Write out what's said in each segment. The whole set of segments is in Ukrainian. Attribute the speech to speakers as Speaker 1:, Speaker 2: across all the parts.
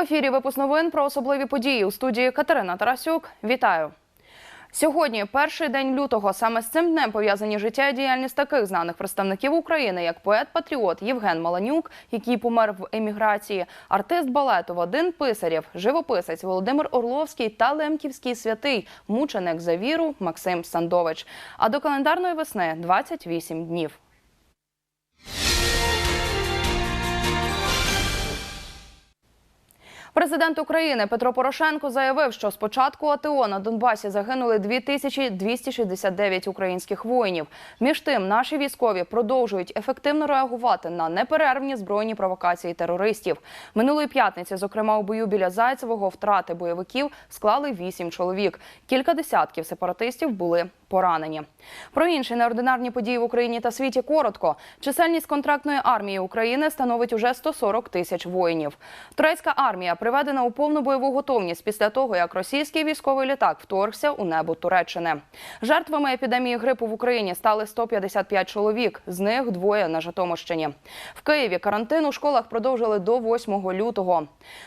Speaker 1: ефірі випуск новин про особливі події у студії Катерина Тарасюк. Вітаю. Сьогодні перший день лютого. Саме з цим днем пов'язані життя і діяльність таких знаних представників України, як поет-патріот Євген Маланюк, який помер в еміграції, артист балету Вадим Писарєв, живописець Володимир Орловський та Лемківський святий, мученик за віру Максим Сандович. А до календарної весни 28 днів. Президент України Петро Порошенко заявив, що з початку АТО на Донбасі загинули 2269 українських воїнів. Між тим, наші військові продовжують ефективно реагувати на неперервні збройні провокації терористів. Минулої п'ятниці, зокрема у бою біля Зайцевого, втрати бойовиків склали вісім чоловік. Кілька десятків сепаратистів були поранені. Про інші неординарні події в Україні та світі коротко. Чисельність контрактної армії України становить уже 140 тисяч воїнів. Турецька армія приведена у повну бойову готовність після того, як російський військовий літак вторгся у небо Туреччини. Жертвами епідемії грипу в Україні стали 155 чоловік, з них двоє на Житомирщині. В Києві карантин у школах продовжили до 8 лютого.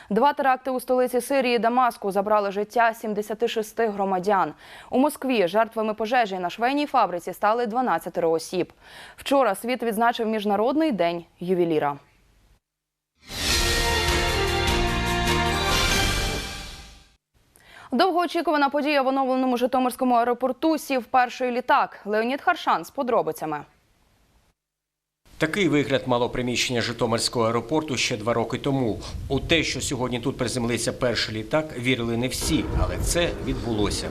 Speaker 1: Два теракти у столиці Сирії Дамаску забрали життя 76 громадян. У Москві жертвами пожежі на швейній фабриці стали 12 осіб. Вчора світ відзначив Міжнародний день ювеліра. Довгоочікувана подія в оновленому Житомирському аеропорту сів перший літак. Леонід Харшан з подробицями.
Speaker 2: Такий вигляд мало приміщення Житомирського аеропорту ще два роки тому. У те, що сьогодні тут приземлився перший літак, вірили не всі, але це відбулося.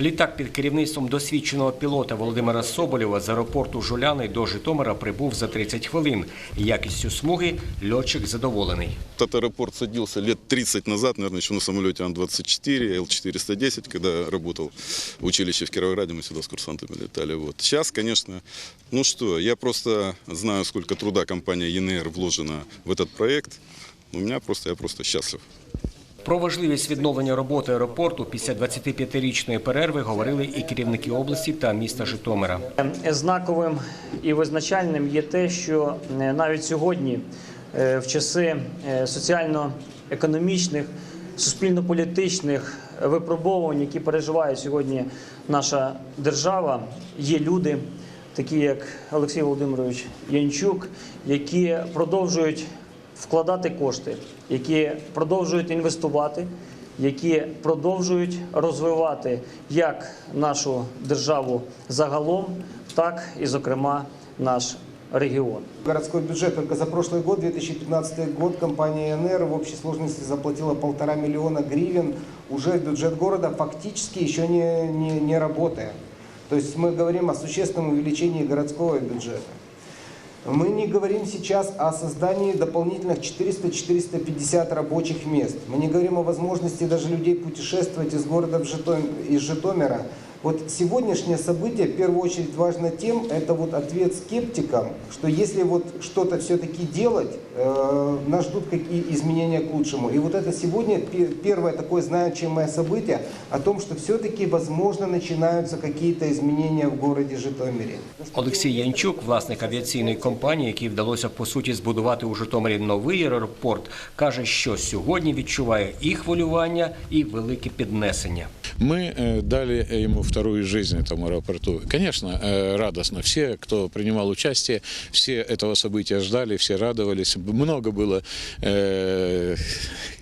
Speaker 2: Літак під керівництвом досвідченого пілота Володимира Соболєва з аеропорту Жуляни до Житомира прибув за 30 хвилин. Якістю смуги льотчик задоволений.
Speaker 3: Этот аэропорт садился лет 30 назад, наверное, еще на самолете Ан-24, Л-410, когда работал в училище в Кировограде, мы сюда с курсантами летали. Вот. Сейчас, конечно, ну что, я просто знаю, сколько труда компания ЕНР вложена в этот проект. У меня просто, я просто счастлив.
Speaker 2: Про важливість відновлення роботи аеропорту після 25-річної перерви говорили і керівники області та міста Житомира.
Speaker 4: Знаковим і визначальним є те, що е, навіть сьогодні, е, в часи е, соціально-економічних, суспільно-політичних випробовувань, які переживає сьогодні наша держава, є люди, такі як Олексій Володимирович Янчук, які продовжують вкладати кошти, які продовжують інвестувати, які продовжують розвивати як нашу державу загалом, так і, зокрема, наш регіон.
Speaker 5: Городской бюджет только за прошлый год, 2015 год, компания НР в общей сложности заплатила полтора миллиона гривен уже в бюджет города, фактически еще не, не, не работая. То есть мы говорим о существенном увеличении городского бюджета. Мы не говорим сейчас о создании дополнительных 400-450 рабочих мест. Мы не говорим о возможности даже людей путешествовать из города в Житом... из Житомира. Вот сегодняшнее событие в первую очередь важно тем, это вот ответ скептикам, что если вот что-то все-таки делать, э, нас ждут какие изменения к лучшему. И вот это сегодня пе- первое такое значимое событие о том, что все-таки возможно начинаются какие-то изменения в городе Житомире.
Speaker 2: Олексій Янчук, власник авіаційної компанії, якій вдалося по суті збудувати у Житомирі новий аеропорт, каже, що сьогодні відчуває і хвилювання, і велике піднесення.
Speaker 6: Мы э, дали ему вторую жизнь этому аэропорту. Конечно, э, радостно. Все, кто принимал участие, все этого события ждали, все радовались. Много было э,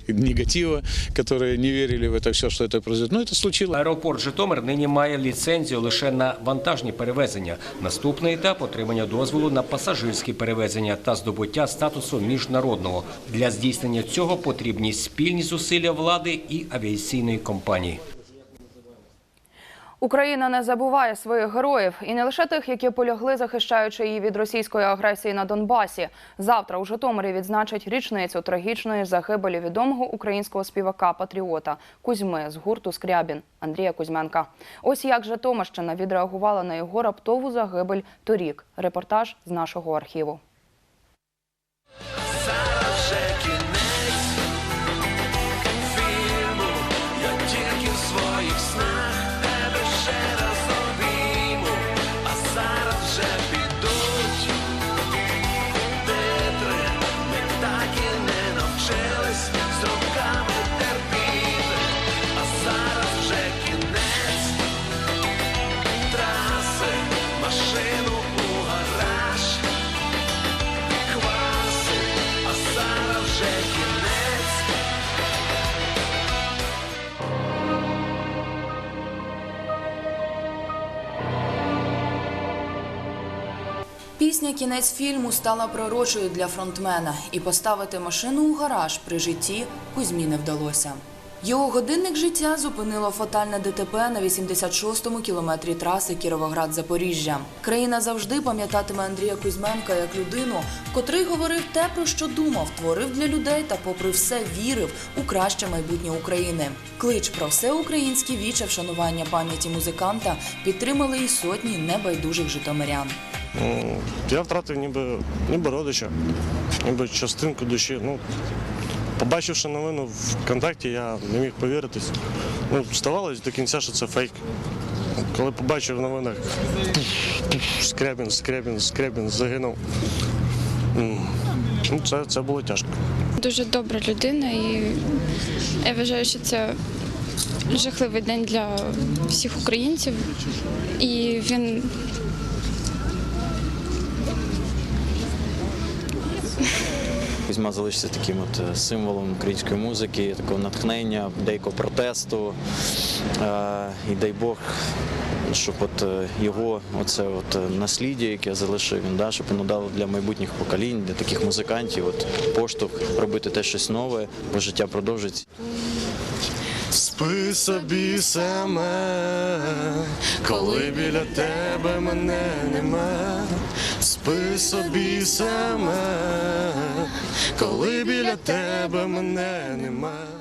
Speaker 6: негатива, которые не верили в это все, что это произойдет. Но это случилось.
Speaker 2: Аеропорт Житомир нині має ліцензію лише на вантажні перевезення. Наступний етап отримання дозволу на пасажирські перевезення та здобуття статусу міжнародного. Для здійснення цього потрібні спільні зусилля влади і авіаційної компанії.
Speaker 1: Україна не забуває своїх героїв і не лише тих, які полягли, захищаючи її від російської агресії на Донбасі. Завтра у Житомирі відзначать річницю трагічної загибелі відомого українського співака патріота Кузьми з гурту Скрябін Андрія Кузьменка. Ось як Житомирщина відреагувала на його раптову загибель торік. Репортаж з нашого архіву.
Speaker 7: Пісня Кінець фільму стала пророчою для фронтмена, і поставити машину у гараж при житті Кузьмі не вдалося. Його годинник життя зупинило фатальне ДТП на 86-му кілометрі траси Кіровоград-Запоріжжя. Країна завжди пам'ятатиме Андрія Кузьменка як людину, котрий говорив те, про що думав, творив для людей та, попри все, вірив у краще майбутнє України. Клич про всеукраїнські віче вшанування пам'яті музиканта підтримали і сотні небайдужих житомирян.
Speaker 8: Ну, Я втратив ніби, ніби родича, ніби частинку душі. Ну, побачивши новину в контакті, я не міг повіритись. Ну, здавалось до кінця, що це фейк. Коли побачив в новинах Скрябін, Скрябін, Скрябін загинув. Ну, це, це було тяжко.
Speaker 9: Дуже добра людина, і я вважаю, що це жахливий день для всіх українців. І він
Speaker 10: Кузьма залишиться таким от е, символом української музики, такого натхнення, деякого протесту. Е, І дай Бог, щоб от е, його оце от насліддя, яке залишив він, да, щоб воно дало для майбутніх поколінь, для таких музикантів, от поштовх робити те щось нове, бо життя продовжиться.
Speaker 8: Спи собі саме, коли біля тебе мене нема. Спи собі саме, коли біля тебе мене нема.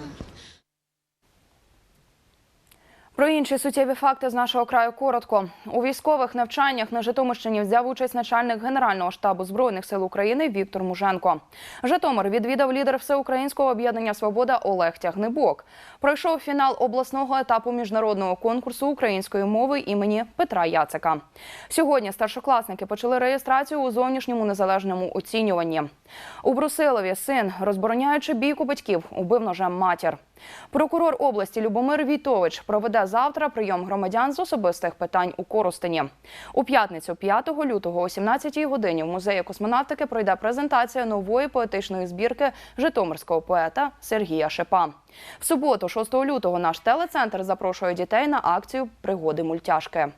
Speaker 1: Про інші суттєві факти з нашого краю коротко. У військових навчаннях на Житомирщині взяв участь начальник Генерального штабу Збройних сил України Віктор Муженко. Житомир відвідав лідер Всеукраїнського об'єднання Свобода Олег Тягнебок. Пройшов фінал обласного етапу міжнародного конкурсу української мови імені Петра Яцика. Сьогодні старшокласники почали реєстрацію у зовнішньому незалежному оцінюванні. У Брусилові син, розбороняючи бійку батьків, убив ножем матір. Прокурор області Любомир Війтович проведе завтра прийом громадян з особистих питань у Коростені. У п'ятницю, 5 лютого, о 17 годині в музеї космонавтики пройде презентація нової поетичної збірки житомирського поета Сергія Шепа. В суботу, 6 лютого, наш телецентр запрошує дітей на акцію Пригоди мультяшки.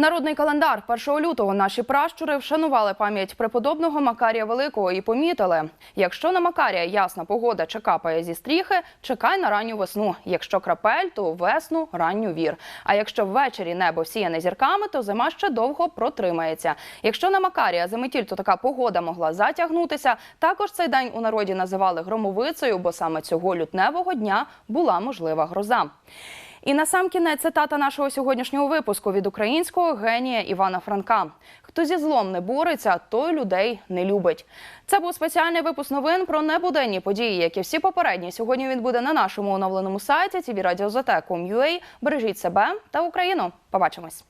Speaker 1: Народний календар 1 лютого наші пращури вшанували пам'ять преподобного Макарія Великого і помітили: якщо на Макарія ясна погода чи капає зі стріхи, чекай на ранню весну. Якщо крапель, то весну ранню вір. А якщо ввечері небо сіяне зірками, то зима ще довго протримається. Якщо на Макарія заметіль, то така погода могла затягнутися. Також цей день у народі називали громовицею, бо саме цього лютневого дня була можлива гроза. І на сам кінець цитата нашого сьогоднішнього випуску від українського генія Івана Франка: хто зі злом не бореться, той людей не любить. Це був спеціальний випуск новин про небуденні події, як і всі попередні. Сьогодні він буде на нашому оновленому сайті tvradio.ua. Бережіть себе та Україну. Побачимось.